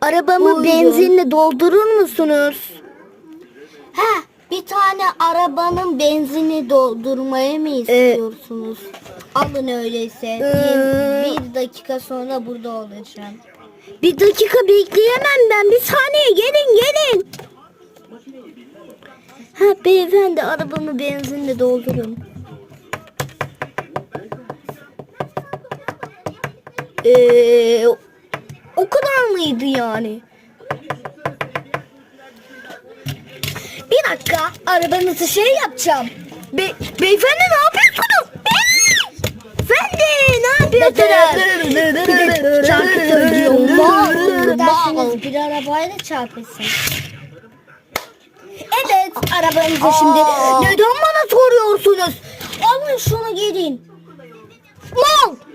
Arabamı Buyurun. benzinle doldurur musunuz? Ha, bir tane arabanın benzini doldurmaya mı istiyorsunuz? Alın öyleyse. Ee. Bir, bir dakika sonra burada olacağım. Bir dakika bekleyemem ben. Bir saniye gelin gelin. Ha beyefendi arabamı benzinle doldurun. Ee, mıydı yani? Bir dakika arabanızı şey yapacağım. Be beyefendi ne yapıyorsunuz? Beyefendi ne yapıyorsunuz? Şarkı söylüyorum. Derseniz bir arabayla çarpılsın. Evet arabanızı şimdi neden bana soruyorsunuz? Alın şunu gidin.